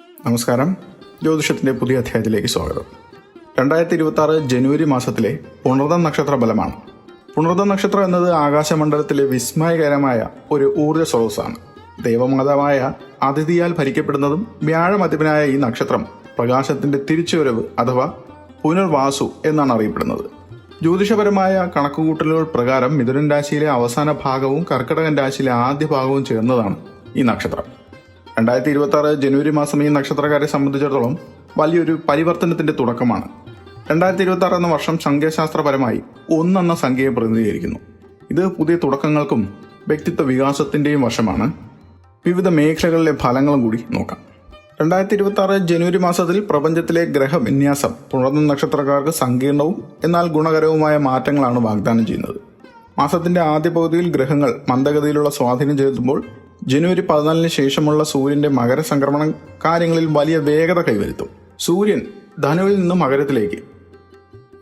നമസ്കാരം. ജ്യോതിഷത്തിന്റെ പുതിയ അധ്യായത്തിലേക്ക് സ്വാഗതം. രണ്ടായിരത്തി ഇരുപത്തി ജനുവരി മാസത്തിലെ പുണർദ നക്ഷത്ര ബലമാണ് പുണർദ നക്ഷത്രം എന്നത് ആകാശമണ്ഡലത്തിലെ വിസ്മയകരമായ ഒരു ഊർജ സ്രോതസ്സാണ്. ദൈവമാതാവായ അതിഥിയാൽ ഭരിക്കപ്പെടുന്നതും വ്യാഴമതിപനായ ഈ നക്ഷത്രം പ്രകാശത്തിന്റെ തിരിച്ചുവരവ് അഥവാ പുനർവാസു എന്നാണ് അറിയപ്പെടുന്നത്. ജ്യോതിഷപരമായ കണക്കുകൂട്ടലുകൾ പ്രകാരം മിഥുനൻ രാശിയിലെ അവസാന ഭാഗവും കർക്കിടകൻ രാശിയിലെ ആദ്യ ഭാഗവും ചേർന്നതാണ് ഈ നക്ഷത്രം. രണ്ടായിരത്തി ഇരുപത്തി ആറ് ജനുവരി മാസം ഈ നക്ഷത്രക്കാരെ സംബന്ധിച്ചിടത്തോളം വലിയൊരു പരിവർത്തനത്തിന്റെ തുടക്കമാണ്. രണ്ടായിരത്തി ഇരുപത്തി ആറ് എന്ന വർഷം സംഖ്യാശാസ്ത്രപരമായി ഒന്നെന്ന സംഖ്യയെ പ്രതിനിധീകരിക്കുന്നു. ഇത് പുതിയ തുടക്കങ്ങൾക്കും വ്യക്തിത്വ വികാസത്തിന്റെയും വർഷമാണ് വിവിധ മേഖലകളിലെ ഫലങ്ങളും കൂടി നോക്കാം. രണ്ടായിരത്തി ഇരുപത്തി ആറ് ജനുവരി മാസത്തിൽ പ്രപഞ്ചത്തിലെ ഗ്രഹവിന്യാസം പുണർന്ന നക്ഷത്രക്കാർക്ക് സങ്കീർണവും എന്നാൽ ഗുണകരവുമായ മാറ്റങ്ങളാണ് വാഗ്ദാനം ചെയ്യുന്നത്. മാസത്തിന്റെ ആദ്യ പകുതിയിൽ ഗ്രഹങ്ങൾ മന്ദഗതിയിലുള്ള സ്വാധീനം ചെലുത്തുമ്പോൾ ജനുവരി പതിനാലിന് ശേഷമുള്ള സൂര്യന്റെ മകരസംക്രമണം കാര്യങ്ങളിൽ വലിയ വേഗത കൈവരുത്തും. സൂര്യൻ ധനുവിൽ നിന്ന് മകരത്തിലേക്ക്.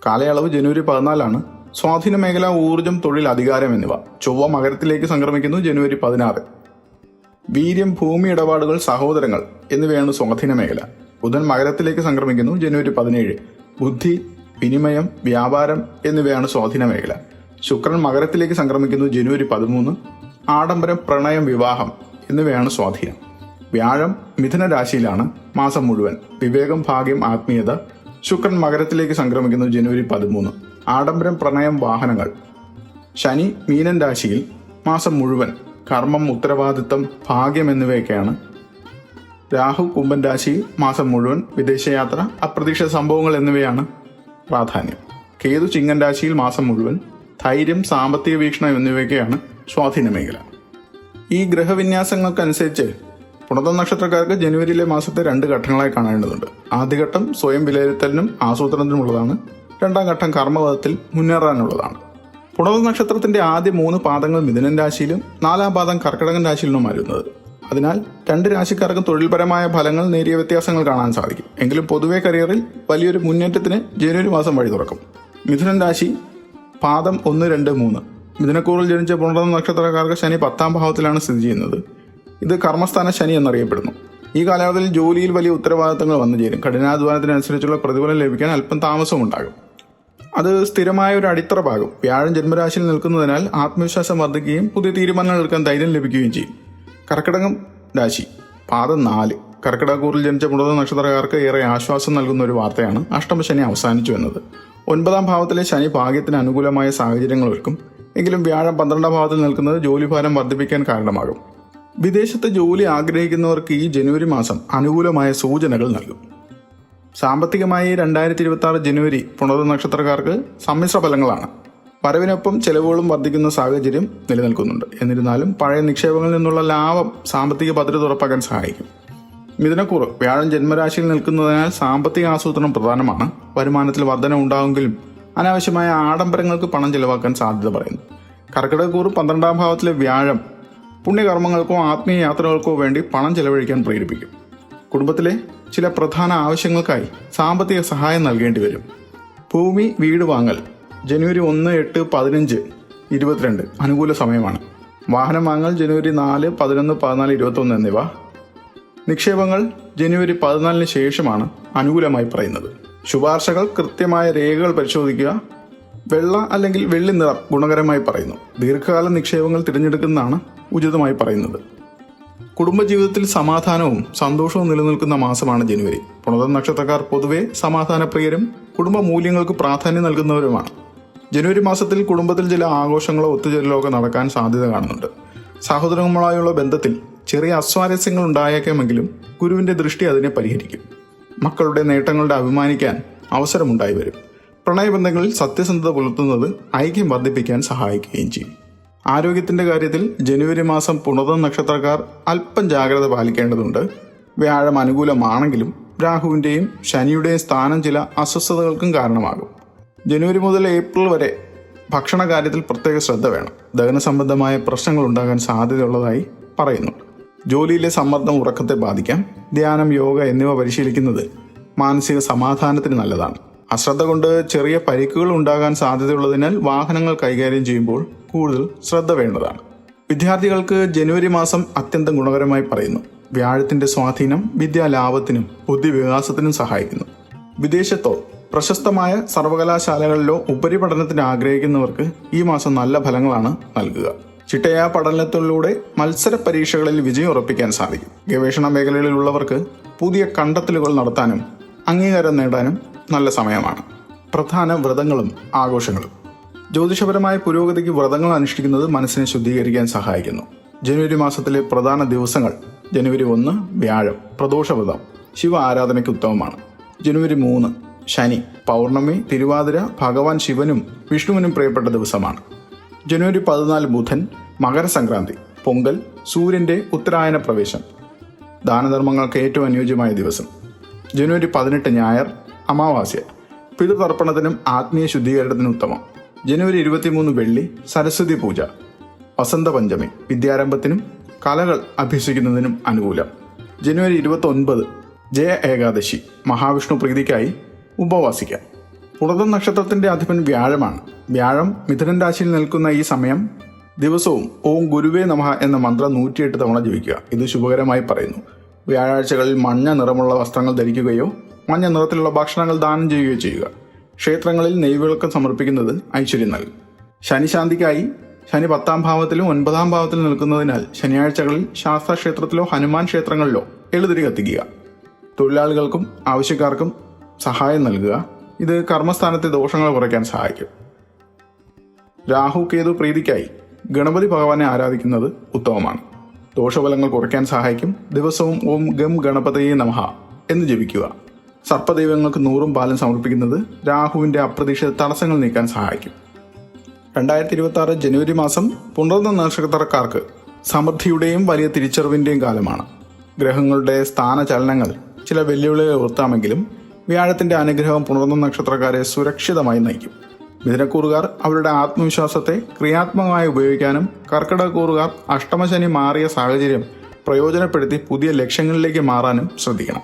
കാലയളവ് ജനുവരി പതിനാലാണ്. സ്വാധീന മേഖല ഊർജം തൊഴിൽ അധികാരം എന്നിവ. ചൊവ്വ മകരത്തിലേക്ക് സംക്രമിക്കുന്നു ജനുവരി പതിനാറ്. വീര്യം ഭൂമി ഇടപാടുകൾ സഹോദരങ്ങൾ എന്നിവയാണ് സ്വാധീന മേഖല. ബുധൻ മകരത്തിലേക്ക് സംക്രമിക്കുന്നു ജനുവരി പതിനേഴ്. ബുദ്ധി വിനിമയം വ്യാപാരം എന്നിവയാണ് സ്വാധീന മേഖല. ശുക്രൻ മകരത്തിലേക്ക് സംക്രമിക്കുന്നു ജനുവരി പതിമൂന്ന്. ആഡംബരം പ്രണയം വിവാഹം എന്നിവയാണ് സ്വാധീനം. വ്യാഴം മിഥുന രാശിയിലാണ് മാസം മുഴുവൻ വിവേകം ഭാഗ്യം ആത്മീയത. ശുക്രൻ മകരത്തിലേക്ക് സംക്രമിക്കുന്നു ജനുവരി പതിമൂന്ന്. ആഡംബരം പ്രണയം വാഹനങ്ങൾ. ശനി മീനൻ രാശിയിൽ മാസം മുഴുവൻ കർമ്മം ഉത്തരവാദിത്തം ഭാഗ്യം എന്നിവയൊക്കെയാണ്. രാഹു കുംഭൻ രാശിയിൽ മാസം മുഴുവൻ വിദേശയാത്ര അപ്രതീക്ഷിത സംഭവങ്ങൾ എന്നിവയാണ് പ്രാധാന്യം. കേതു ചിങ്ങൻ രാശിയിൽ മാസം മുഴുവൻ ധൈര്യം സാമ്പത്തിക വീക്ഷണം എന്നിവയൊക്കെയാണ് സ്വാധീന മേഖല. ഈ ഗ്രഹവിന്യാസങ്ങൾക്കനുസരിച്ച് പുണർന്ന നക്ഷത്രക്കാർക്ക് ജനുവരിയിലെ മാസത്തെ രണ്ട് ഘട്ടങ്ങളായി കാണേണ്ടതുണ്ട്. ആദ്യഘട്ടം സ്വയം വിലയിരുത്തലിനും ആസൂത്രണത്തിനുമുള്ളതാണ്. രണ്ടാം ഘട്ടം കർമ്മപഥത്തിൽ മുന്നേറാനുള്ളതാണ്. പുണർന്ന നക്ഷത്രത്തിന്റെ ആദ്യ മൂന്ന് പാദങ്ങൾ മിഥുനൻ രാശിയിലും നാലാം പാദം കർക്കിടകൻ രാശിയിലും വരുന്നത് അതിനാൽ രണ്ട് രാശിക്കാർക്കും തൊഴിൽപരമായ ഫലങ്ങൾ നേരിയ വ്യത്യാസങ്ങൾ കാണാൻ സാധിക്കും. എങ്കിലും പൊതുവെ കരിയറിൽ വലിയൊരു മുന്നേറ്റത്തിന് ജനുവരി മാസം വഴി തുറക്കും മിഥുനൻ രാശി പാദം ഒന്ന് രണ്ട് മൂന്ന്. മിഥുനക്കൂറിൽ ജനിച്ച പുണർന്ന നക്ഷത്രക്കാർക്ക് ശനി പത്താം ഭാവത്തിലാണ് സ്ഥിതി ചെയ്യുന്നത്. ഇത് കർമ്മസ്ഥാന ശനി എന്നറിയപ്പെടുന്നു. ഈ കാലാവധിയിൽ ജോലിയിൽ വലിയ ഉത്തരവാദിത്തങ്ങൾ വന്നു ചേരും. കഠിനാധ്വാനത്തിനനുസരിച്ചുള്ള പ്രതിഫലം ലഭിക്കാൻ അല്പം താമസമുണ്ടാകും. അത് സ്ഥിരമായ ഒരു അടിത്തറ ഭാഗം വ്യാഴം ജന്മരാശിയിൽ നിൽക്കുന്നതിനാൽ ആത്മവിശ്വാസം വർദ്ധിക്കുകയും പുതിയ തീരുമാനങ്ങൾ എടുക്കാൻ ധൈര്യം ലഭിക്കുകയും ചെയ്യും. കർക്കിടകം രാശി പാദം നാല്. കർക്കിടകൂറിൽ ജനിച്ച പുണർന്ന നക്ഷത്രക്കാർക്ക് ഏറെ ആശ്വാസം നൽകുന്ന ഒരു വാർത്തയാണ് അഷ്ടമശനി അവസാനിച്ചു എന്നത്. ഒൻപതാം ഭാവത്തിലെ ശനി ഭാഗ്യത്തിന് അനുകൂലമായ സാഹചര്യങ്ങൾ ഒരുക്കും. എങ്കിലും വ്യാഴം പന്ത്രണ്ടാം ഭാവത്തിൽ നിൽക്കുന്നത് ജോലിഭാരം വർദ്ധിപ്പിക്കാൻ കാരണമാകും. വിദേശത്ത് ജോലി ആഗ്രഹിക്കുന്നവർക്ക് ഈ ജനുവരി മാസം അനുകൂലമായ സൂചനകൾ നൽകും. സാമ്പത്തികമായി രണ്ടായിരത്തി ഇരുപത്തി ആറ് ജനുവരി പുണർനക്ഷത്രക്കാർക്ക് സമ്മിശ്ര ഫലങ്ങളാണ്. വരവിനൊപ്പം ചെലവുകളും വർദ്ധിക്കുന്ന സാഹചര്യം നിലനിൽക്കുന്നുണ്ട്. എന്നിരുന്നാലും പഴയ നിക്ഷേപങ്ങളിൽ നിന്നുള്ള ലാഭം സാമ്പത്തിക ഭദ്രത ഉറപ്പാക്കാൻ സഹായിക്കും. മിഥുനക്കൂറ് വ്യാഴം ജന്മരാശിയിൽ നിൽക്കുന്നതിനാൽ സാമ്പത്തിക ആസൂത്രണം പ്രധാനമാണ്. വരുമാനത്തിൽ വർധന ഉണ്ടാകുമെങ്കിലും അനാവശ്യമായ ആഡംബരങ്ങൾക്ക് പണം ചെലവാക്കാൻ സാധ്യത പറയുന്നു. കർക്കിടകക്കൂറ് പന്ത്രണ്ടാം ഭാവത്തിലെ വ്യാഴം പുണ്യകർമ്മങ്ങൾക്കോ ആത്മീയ യാത്രകൾക്കോ വേണ്ടി പണം ചെലവഴിക്കാൻ പ്രേരിപ്പിക്കും. കുടുംബത്തിലെ ചില പ്രധാന ആവശ്യങ്ങൾക്കായി സാമ്പത്തിക സഹായം നൽകേണ്ടി വരും. ഭൂമി വീട് വാങ്ങൽ ജനുവരി ഒന്ന് എട്ട് പതിനഞ്ച് ഇരുപത്തിരണ്ട് അനുകൂല സമയമാണ്. വാഹനം വാങ്ങൽ ജനുവരി നാല് പതിനൊന്ന് പതിനാല് ഇരുപത്തൊന്ന് എന്നിവ. നിക്ഷേപങ്ങൾ ജനുവരി പതിനാലിന് ശേഷമാണ് അനുകൂലമായി പറയുന്നത്. ശുപാർശകൾ കൃത്യമായ രേഖകൾ പരിശോധിക്കുക. വെള്ള അല്ലെങ്കിൽ വെള്ളി നിറം ഗുണകരമായി പറയുന്നു. ദീർഘകാല നിക്ഷേപങ്ങൾ തിരഞ്ഞെടുക്കുന്നതാണ് ഉചിതമായി പറയുന്നത്. കുടുംബജീവിതത്തിൽ സമാധാനവും സന്തോഷവും നിലനിൽക്കുന്ന മാസമാണ് ജനുവരി. പുണത നക്ഷത്രക്കാർ പൊതുവെ സമാധാനപ്രിയരും കുടുംബ മൂല്യങ്ങൾക്ക് പ്രാധാന്യം നൽകുന്നവരുമാണ്. ജനുവരി മാസത്തിൽ കുടുംബത്തിൽ ചില ആഘോഷങ്ങളോ ഒത്തുചേരലോ ഒക്കെ നടക്കാൻ സാധ്യത കാണുന്നുണ്ട്. സഹോദരങ്ങളുമായുള്ള ബന്ധത്തിൽ ചെറിയ അസ്വാരസ്യങ്ങൾ ഉണ്ടായേക്കാമെങ്കിലും ഗുരുവിന്റെ ദൃഷ്ടി അതിനെ പരിഹരിക്കും. മക്കളുടെ നേട്ടങ്ങളുടെ അഭിമാനിക്കാൻ അവസരമുണ്ടായി വരും. പ്രണയബന്ധങ്ങളിൽ സത്യസന്ധത പുലർത്തുന്നത് ഐക്യം വർദ്ധിപ്പിക്കാൻ സഹായിക്കുകയും ചെയ്യും. ആരോഗ്യത്തിന്റെ കാര്യത്തിൽ ജനുവരി മാസം പുണർന്ന നക്ഷത്രക്കാർ അല്പം ജാഗ്രത പാലിക്കേണ്ടതുണ്ട്. വ്യാഴം അനുകൂലമാണെങ്കിലും രാഹുവിന്റെയും ശനിയുടെയും സ്ഥാനം ചില അസ്വസ്ഥതകൾക്കും കാരണമാകും. ജനുവരി മുതൽ ഏപ്രിൽ വരെ ഭക്ഷണ കാര്യത്തിൽ പ്രത്യേക ശ്രദ്ധ വേണം. ദഹന സംബന്ധമായ പ്രശ്നങ്ങൾ ഉണ്ടാകാൻ സാധ്യതയുള്ളതായി പറയുന്നുണ്ട്. ജോലിയിലെ സമ്മർദ്ദം ഉറക്കത്തെ ബാധിക്കാം. ധ്യാനം യോഗ എന്നിവ പരിശീലിക്കുന്നത് മാനസിക സമാധാനത്തിന് നല്ലതാണ്. അശ്രദ്ധ കൊണ്ട് ചെറിയ പരിക്കുകൾ ഉണ്ടാകാൻ സാധ്യതയുള്ളതിനാൽ വാഹനങ്ങൾ കൈകാര്യം ചെയ്യുമ്പോൾ കൂടുതൽ ശ്രദ്ധ വേണ്ടതാണ്. വിദ്യാർത്ഥികൾക്ക് ജനുവരി മാസം അത്യന്തം ഗുണകരമായി പറയുന്നു. വ്യാഴത്തിന്റെ സ്വാധീനം വിദ്യാലാഭത്തിനും ബുദ്ധിവികാസത്തിനും സഹായിക്കുന്നു. വിദേശത്തോ പ്രശസ്തമായ സർവകലാശാലകളിലോ ഉപരിപഠനത്തിന് ആഗ്രഹിക്കുന്നവർക്ക് ഈ മാസം നല്ല ഫലങ്ങളാണ് നൽകുക. ചിട്ടയായ പഠനത്തിലൂടെ മത്സര പരീക്ഷകളിൽ വിജയം ഉറപ്പിക്കാൻ സാധിക്കും. ഗവേഷണ മേഖലകളിലുള്ളവർക്ക് പുതിയ കണ്ടെത്തലുകൾ നടത്താനും അംഗീകാരം നേടാനും നല്ല സമയമാണ്. പ്രധാന വ്രതങ്ങളും ആഘോഷങ്ങളും. ജ്യോതിഷപരമായ പുരോഗതിക്ക് വ്രതങ്ങൾ അനുഷ്ഠിക്കുന്നത് മനസ്സിനെ ശുദ്ധീകരിക്കാൻ സഹായിക്കുന്നു. ജനുവരി മാസത്തിലെ പ്രധാന ദിവസങ്ങൾ ജനുവരി ഒന്ന് വ്യാഴം പ്രദോഷവ്രതം ശിവ ആരാധനയ്ക്ക് ഉത്തമമാണ്. ജനുവരി മൂന്ന് ശനി പൗർണമി തിരുവാതിര ഭഗവാൻ ശിവനും വിഷ്ണുവിനും പ്രിയപ്പെട്ട ദിവസമാണ്. ജനുവരി പതിനാല് ബുധൻ മകരസംക്രാന്തി പൊങ്കൽ സൂര്യന്റെ ഉത്തരായന പ്രവേശം. ദാനധർമ്മങ്ങൾക്ക് ഏറ്റവും അനുയോജ്യമായ ദിവസം. ജനുവരി പതിനെട്ട് ഞായർ അമാവാസ്യ. പിതൃതർപ്പണത്തിനും ആത്മീയ ശുദ്ധീകരണത്തിനും ഉത്തമം. ജനുവരി ഇരുപത്തിമൂന്ന് വെള്ളി സരസ്വതി പൂജ. വസന്തപഞ്ചമി വിദ്യാരംഭത്തിനും കലകൾ അഭ്യസിക്കുന്നതിനും അനുകൂലം. ജനുവരി ഇരുപത്തി ഒൻപത് ജയ ഏകാദശി മഹാവിഷ്ണു പ്രീതിക്കായി ഉപവാസിക്കാം. പുണർദം നക്ഷത്രത്തിന്റെ അധിപൻ വ്യാഴമാണ്. വ്യാഴം മിഥുനൻ രാശിയിൽ നിൽക്കുന്ന ഈ സമയം ദിവസവും ഓം ഗുരുവേ നമ എന്ന മന്ത്രം നൂറ്റിയെട്ട് തവണ ജപിക്കുക. ഇത് ശുഭകരമായി പറയുന്നു. വ്യാഴാഴ്ചകളിൽ മഞ്ഞ നിറമുള്ള വസ്ത്രങ്ങൾ ധരിക്കുകയോ മഞ്ഞ നിറത്തിലുള്ള ഭക്ഷണങ്ങൾ ദാനം ചെയ്യുകയോ ചെയ്യുക. ക്ഷേത്രങ്ങളിൽ നെയ്വിളക്കം സമർപ്പിക്കുന്നത് ഐശ്വര്യം നൽകും. ശനിശാന്തിക്കായി ശനി പത്താം ഭാവത്തിലും ഒൻപതാം ഭാവത്തിലും നിൽക്കുന്നതിനാൽ ശനിയാഴ്ചകളിൽ ശാസ്താക്ഷേത്രത്തിലോ ഹനുമാൻ ക്ഷേത്രങ്ങളിലോ എഴുതിരി കത്തിക്കുക. തൊഴിലാളികൾക്കും ആവശ്യക്കാർക്കും സഹായം നൽകുക. ഇത് കർമ്മസ്ഥാനത്തെ ദോഷങ്ങൾ കുറയ്ക്കാൻ സഹായിക്കും. രാഹു കേതു പ്രീതിക്കായി ഗണപതി ഭഗവാനെ ആരാധിക്കുന്നത് ഉത്തമമാണ്. ദോഷഫലങ്ങൾ കുറയ്ക്കാൻ സഹായിക്കും. ദിവസവും ഓം ഗം ഗണപതയെ നമഹ എന്ന് ജപിക്കുക. സർപ്പദൈവങ്ങൾക്ക് നൂറും പാലും സമർപ്പിക്കുന്നത് രാഹുവിന്റെ അപ്രതീക്ഷിത തടസ്സങ്ങൾ നീക്കാൻ സഹായിക്കും. രണ്ടായിരത്തി ഇരുപത്തി ആറ് ജനുവരി മാസം പുണർന്ന നക്ഷത്രക്കാർക്ക് സമൃദ്ധിയുടെയും വലിയ തിരിച്ചറിവിന്റെയും കാലമാണ്. ഗ്രഹങ്ങളുടെ സ്ഥാനചലനങ്ങൾ ചില വെല്ലുവിളികൾ ഉയർത്താമെങ്കിലും വ്യാഴത്തിന്റെ അനുഗ്രഹം പുണർന്ന നക്ഷത്രക്കാരെ സുരക്ഷിതമായി നയിക്കും. മിഥുനക്കൂറുകാർ അവരുടെ ആത്മവിശ്വാസത്തെ ക്രിയാത്മകമായി ഉപയോഗിക്കാനും കർക്കിടകക്കൂറുകാർ അഷ്ടമശനി മാറിയ സാഹചര്യം പ്രയോജനപ്പെടുത്തി പുതിയ ലക്ഷ്യങ്ങളിലേക്ക് മാറാനും ശ്രദ്ധിക്കണം.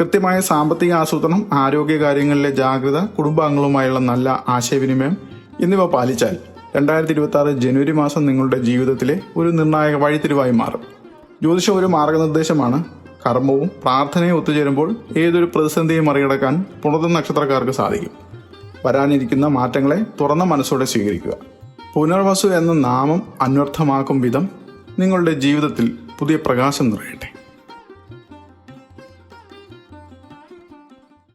കൃത്യമായ സാമ്പത്തിക ആസൂത്രണം ആരോഗ്യകാര്യങ്ങളിലെ ജാഗ്രത കുടുംബാംഗങ്ങളുമായുള്ള നല്ല ആശയവിനിമയം എന്നിവ പാലിച്ചാൽ രണ്ടായിരത്തി ഇരുപത്തി ആറ് ജനുവരി മാസം നിങ്ങളുടെ ജീവിതത്തിലെ ഒരു നിർണായക വഴിത്തിരിവായി മാറും. ജ്യോതിഷം ഒരു മാർഗനിർദ്ദേശമാണ് കർമ്മവും പ്രാർത്ഥനയും ഒത്തുചേരുമ്പോൾ ഏതൊരു പ്രതിസന്ധിയും മറികടക്കാൻ പുണർന്ന നക്ഷത്രക്കാർക്ക് സാധിക്കും. വരാനിരിക്കുന്ന മാറ്റങ്ങളെ തുറന്ന മനസ്സോടെ സ്വീകരിക്കുക. പുനർവസു എന്ന നാമം അന്വർത്ഥമാക്കും വിധം നിങ്ങളുടെ ജീവിതത്തിൽ പുതിയ പ്രകാശം നിറയട്ടെ.